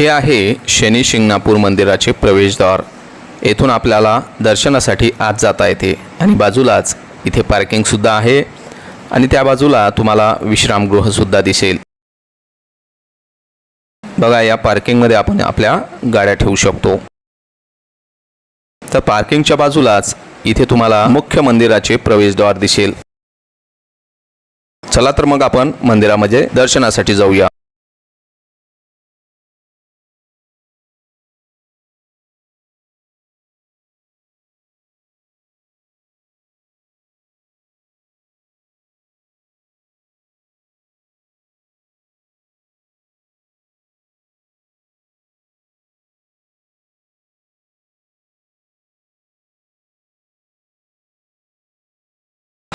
हे आहे शनी शिंगणापूर मंदिराचे प्रवेशद्वार. येथून आपल्याला दर्शनासाठी आत जाता येते. आणि बाजूलाच इथे पार्किंगसुद्धा आहे. आणि त्या बाजूला तुम्हाला विश्रामगृहसुद्धा दिसेल. बघा या पार्किंगमध्ये आपण आपल्या गाड्या ठेवू शकतो. तर पार्किंगच्या बाजूलाच इथे तुम्हाला मुख्य मंदिराचे प्रवेशद्वार दिसेल. चला तर मग आपण मंदिरामध्ये दर्शनासाठी जाऊया.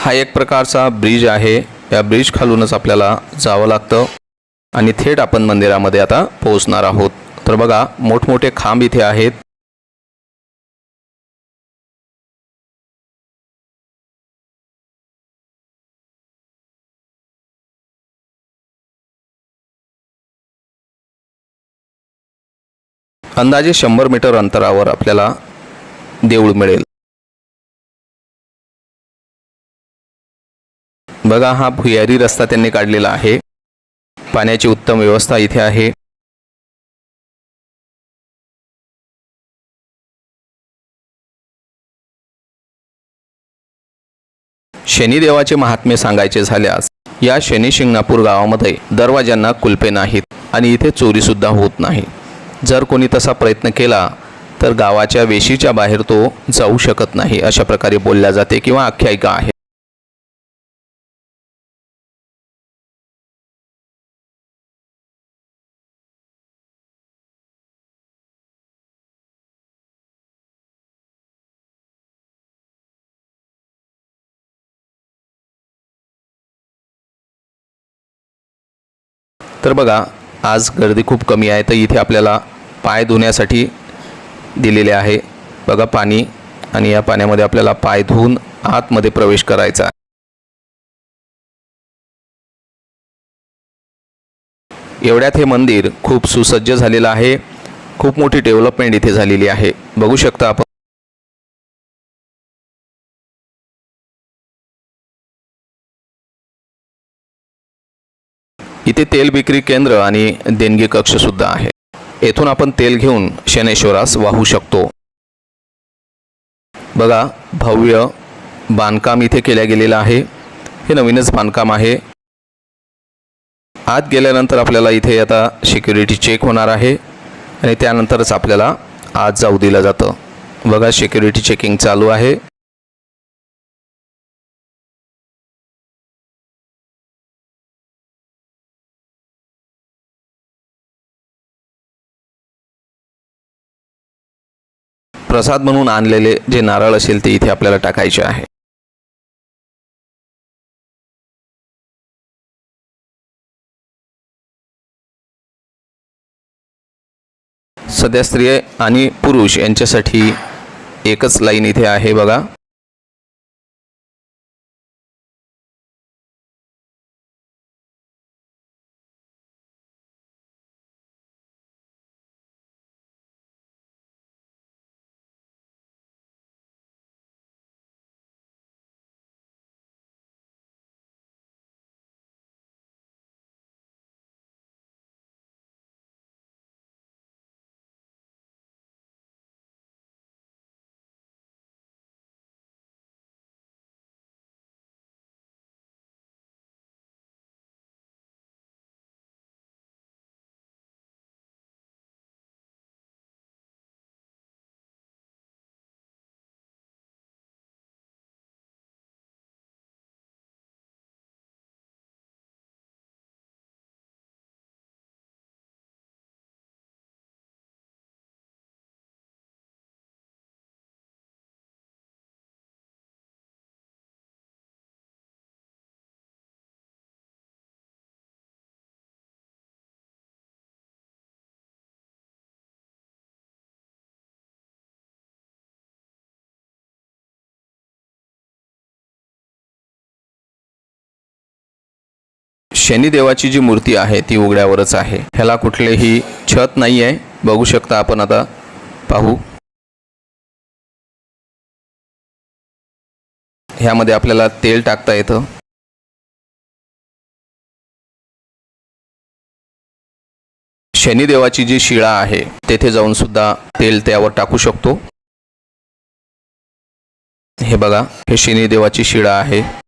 हा एक प्रकारचा ब्रिज आहे. या ब्रिज खालूनच आपल्याला जावं लागतं. आणि थेट आपण मंदिरामध्ये आता पोहोचणार आहोत. तर बघा मोठमोठे खांब इथे आहेत. अंदाजे शंभर मीटर अंतरावर आपल्याला देऊळ मिळेल. बघा हा भुयारी रस्ता त्यांनी काढलेला आहे. पाण्याची उत्तम व्यवस्था इथे आहे. शनिदेवाचे महात्म्य सांगायचे झाल्यास या शनी शिंगणापूर गावामध्ये दरवाज्यांना कुलपे नाहीत आणि इथे चोरीसुद्धा होत नाही. जर कोणी तसा प्रयत्न केला तर गावाच्या वेशीच्या बाहेर तो जाऊ शकत नाही अशा प्रकारे बोलल्या जाते किंवा आख्यायिका आहे. तर बघा आज गर्दी खूप कमी आहे तर इथे आपल्याला पाय धुण्यासाठी दिलेले आहे. बघा पाणी आणि या पाण्यामध्ये आपल्याला पाय धुवून आतमध्ये प्रवेश करायचा आहे. एवढ्यात हे मंदिर खूप सुसज्ज झालेलं आहे. खूप मोठी डेव्हलपमेंट इथे झालेली आहे. बघू शकता आपण. इथे तेल विक्री केंद्र आणि देणगी कक्षसुद्धा आहे. येथून आपण तेल घेऊन शनेश्वरास वाहू शकतो. बघा भव्य बांधकाम इथे केल्या गेलेलं आहे. हे नवीनच बांधकाम आहे. आत गेल्यानंतर आपल्याला इथे आता सिक्युरिटी चेक होणार आहे आणि त्यानंतरच आपल्याला आत जाऊ दिलं जातं. बघा सिक्युरिटी चेकिंग चालू आहे. प्रसाद म्हणून आणलेले जे नारळ असेल ते इथे आपल्याला टाकायचे आहे. सध्या स्त्रिया आणि पुरुष यांच्यासाठी एकच लाईन इथे आहे बघा. शनिदेवाची जी मूर्ती आहे ती उघड्यावरच आहे. ह्याला कुठलेही छत नाही आहे बघू शकता आपण आता. पाहू. ह्यामध्ये आपल्याला तेल टाकता येतं. शनिदेवाची जी शिळा आहे तेथे जाऊन सुद्धा तेल त्यावर टाकू शकतो. हे बघा हे शनिदेवाची शिळा आहे.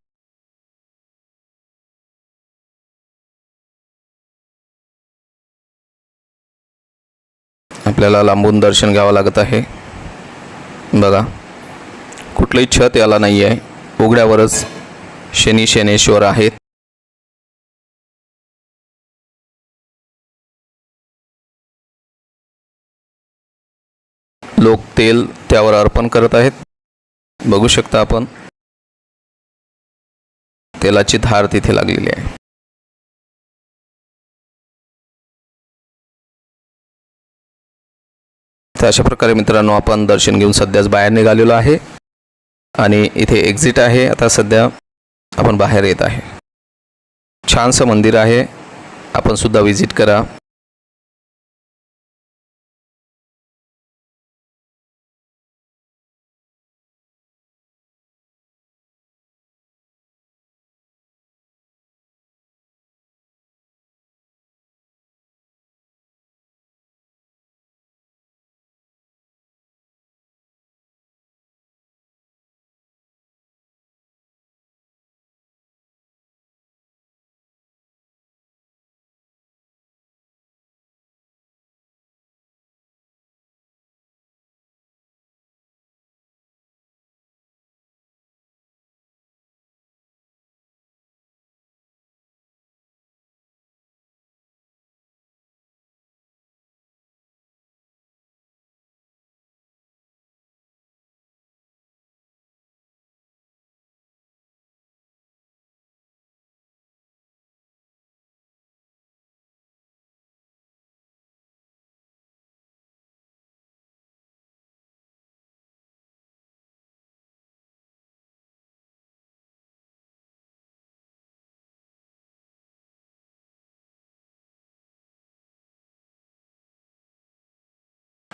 आपल्याला लांबून दर्शन घ्यावं लागत आहे. बघा कुठलंही छत याला नाही आहे. उघड्यावरच शनी शनेश्वर आहेत. लोक तेल त्यावर अर्पण करत आहेत. बघू शकता आपण. तेलाची धार तिथे लागलेली आहे. तर अशा प्रकारे मित्रांनो आपण दर्शन घेऊन सध्याच बाहेर निघालेलो आहे. आणि इथे एक्झिट आहे. आता सध्या आपण बाहेर येत आहे. छानसं मंदिर आहे. आपण सुद्धा व्हिजिट करा.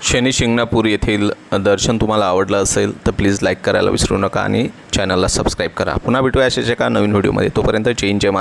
शनी शिंगणापूर येथील दर्शन तुम्हाला आवडलं असेल तर प्लीज लाईक करायला विसरू नका आणि चॅनलला सबस्क्राईब करा. पुन्हा भेटूया अशाच एका नवीन व्हिडिओमध्ये तोपर्यंत चेंज जय